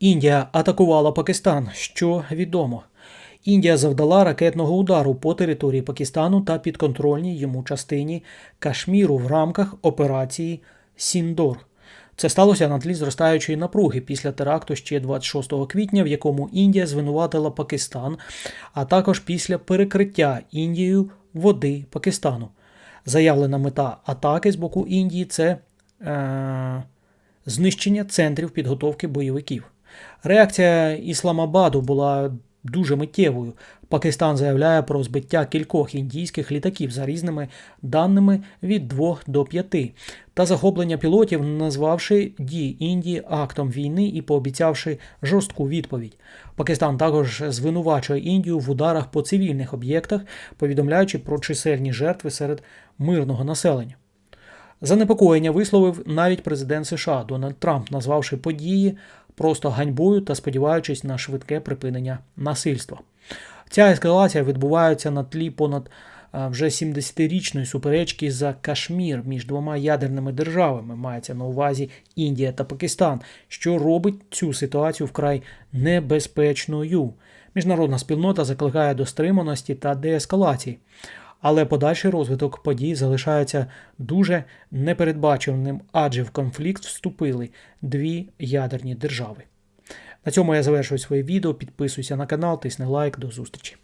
Індія атакувала Пакистан. Що відомо? Індія завдала ракетного удару по території Пакистану та підконтрольній йому частині Кашміру в рамках операції Сіндор. Це сталося на тлі зростаючої напруги після теракту ще 26 квітня, в якому Індія звинуватила Пакистан, а також після перекриття Індією води Пакистану. Заявлена мета атаки з боку Індії це е, знищення центрів підготовки бойовиків. Реакція Ісламабаду була дуже миттєвою. Пакистан заявляє про збиття кількох індійських літаків за різними даними від 2 до 5, та захоплення пілотів, назвавши дії Індії актом війни і пообіцявши жорстку відповідь. Пакистан також звинувачує Індію в ударах по цивільних об'єктах, повідомляючи про чисельні жертви серед мирного населення. Занепокоєння висловив навіть президент США Дональд Трамп, назвавши події просто ганьбою та сподіваючись на швидке припинення насильства. Ця ескалація відбувається на тлі понад вже 70-річної суперечки за Кашмір між двома ядерними державами, мається на увазі Індія та Пакистан, що робить цю ситуацію вкрай небезпечною. Міжнародна спільнота закликає до стриманості та деескалації. Але подальший розвиток подій залишається дуже непередбачуваним, адже в конфлікт вступили дві ядерні держави. На цьому я завершую своє відео. Підписуйся на канал, тисни лайк. До зустрічі.